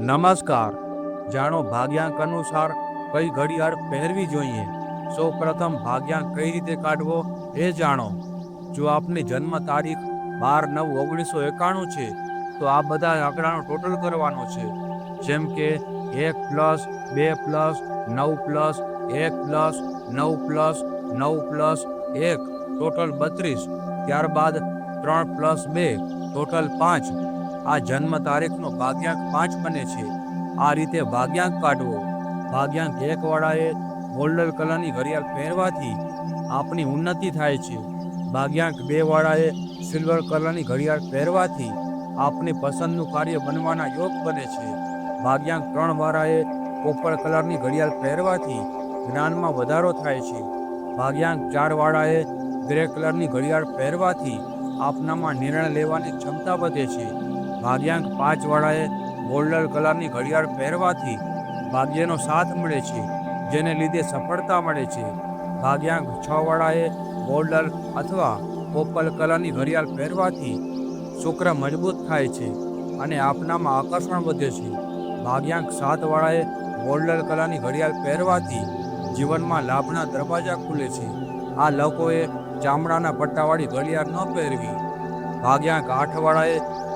નમસ્કાર. જાણો ભાગ્યાંક અનુસાર કઈ ઘડિયાળ પહેરવી જોઈએ? સૌ પ્રથમ ભાગ્યાંક કઈ રીતે કાઢવો એ જાણો. જો આપની જન્મ તારીખ બાર નવ ઓગણીસો એકાણું છે, તો આ બધા આંકડાનો ટોટલ કરવાનો છે. જેમ કે એક પ્લસ, બે પ્લસ, નવ પ્લસ, એક પ્લસ, નવ પ્લસ નવ પ્લસ, એક, ટોટલ બત્રીસ. ત્યારબાદ ત્રણ પ્લસ બે, ટોટલ પાંચ. આ જન્મ તારીખનો ભાગ્યાંક પાંચ બને છે. આ રીતે ભાગ્યાંક કાઢવો. ભાગ્યાંક એકવાળાએ ગોલ્ડન કલરની ઘડિયાળ પહેરવાથી આપની ઉન્નતિ થાય છે. ભાગ્યાંક બે વાળાએ સિલ્વર કલરની ઘડિયાળ પહેરવાથી આપની પસંદનું કાર્ય બનવાના યોગ બને છે. ભાગ્યાંક ત્રણ વાળાએ પોપળ કલરની ઘડિયાળ પહેરવાથી જ્ઞાનમાં વધારો થાય છે. ભાગ્યાંક ચાર વાળાએ ગ્રે કલરની ઘડિયાળ પહેરવાથી આપનામાં નિર્ણય લેવાની ક્ષમતા વધે છે. ભાગ્યાંક પાંચ વાળાએ ગોલ્ડન કલરની ઘડિયાળ પહેરવાથી ભાગ્યનો સાથ મળે છે, જેને લીધે સફળતા મળે છે. ભાગ્યાંક છ વાળાએ ગોલ્ડન અથવા પોપલ કલરની ઘડિયાળ પહેરવાથી શુક્ર મજબૂત થાય છે અને આપનામાં આકર્ષણ વધે છે. ભાગ્યાંક સાત વાળાએ ગોલ્ડન કલરની ઘડિયાળ પહેરવાથી જીવનમાં લાભના દરવાજા ખુલે છે. આ લોકોએ ચામડાના પટ્ટાવાળી ઘડિયાળ ન પહેરવી. ભાગ્યાંક આઠ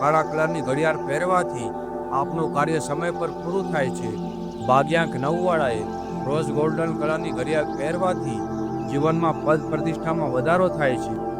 કાળા કલરની ઘડિયાળ પહેરવાથી આપનું કાર્ય સમય પર પૂરું થાય છે. ભાગ્યાંક નવવાળાએ રોઝ ગોલ્ડન કલરની ઘડિયાળ પહેરવાથી જીવનમાં પદ પ્રતિષ્ઠામાં વધારો થાય છે.